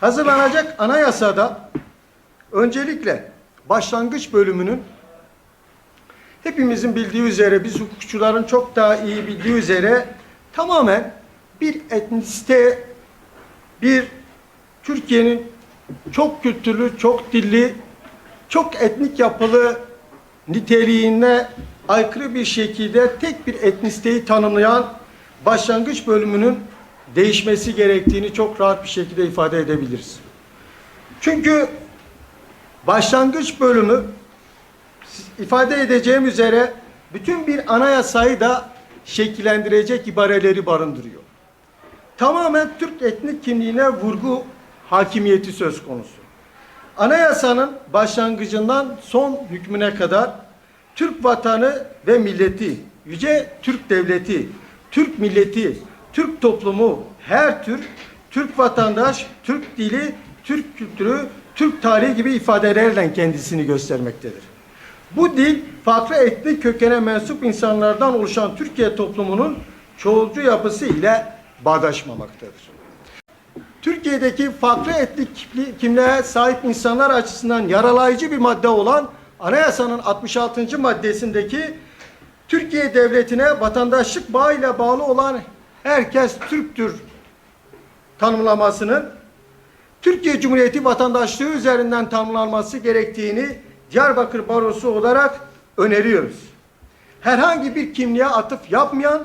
Hazırlanacak anayasada öncelikle başlangıç bölümünün hepimizin bildiği üzere, biz hukukçuların çok daha iyi bildiği üzere tamamen bir etnisite, bir Türkiye'nin çok kültürlü, çok dilli, çok etnik yapılı niteliğine aykırı bir şekilde tek bir etnisiteyi tanımlayan başlangıç bölümünün değişmesi gerektiğini çok rahat bir şekilde ifade edebiliriz. Çünkü başlangıç bölümü ifade edeceğim üzere bütün bir anayasayı da şekillendirecek ibareleri barındırıyor. Tamamen Türk etnik kimliğine vurgu hakimiyeti söz konusu. Anayasanın başlangıcından son hükmüne kadar Türk vatanı ve milleti, yüce Türk devleti, Türk milleti, Türk toplumu, her Türk, Türk vatandaş, Türk dili, Türk kültürü, Türk tarihi gibi ifadelerle kendisini göstermektedir. Bu dil farklı etnik kökene mensup insanlardan oluşan Türkiye toplumunun çoğulcu yapısı ile bağdaşmamaktadır. Türkiye'deki farklı etnik kimli- kimliğe sahip insanlar açısından yaralayıcı bir madde olan anayasanın 66. maddesindeki Türkiye devletine vatandaşlık bağıyla bağlı olan herkes Türktür tanımlamasının Türkiye Cumhuriyeti vatandaşlığı üzerinden tanımlanması gerektiğini Diyarbakır Barosu olarak öneriyoruz. Herhangi bir kimliğe atıf yapmayan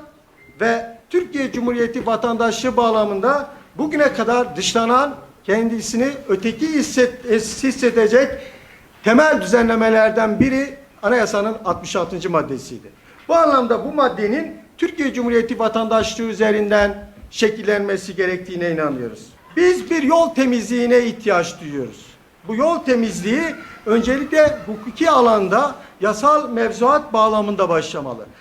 ve Türkiye Cumhuriyeti vatandaşlığı bağlamında bugüne kadar dışlanan, kendisini öteki hisset, hissedecek temel düzenlemelerden biri anayasanın 66. maddesiydi. Bu anlamda bu maddenin Türkiye Cumhuriyeti vatandaşlığı üzerinden şekillenmesi gerektiğine inanıyoruz. Biz bir yol temizliğine ihtiyaç duyuyoruz. Bu yol temizliği öncelikle hukuki alanda yasal mevzuat bağlamında başlamalı.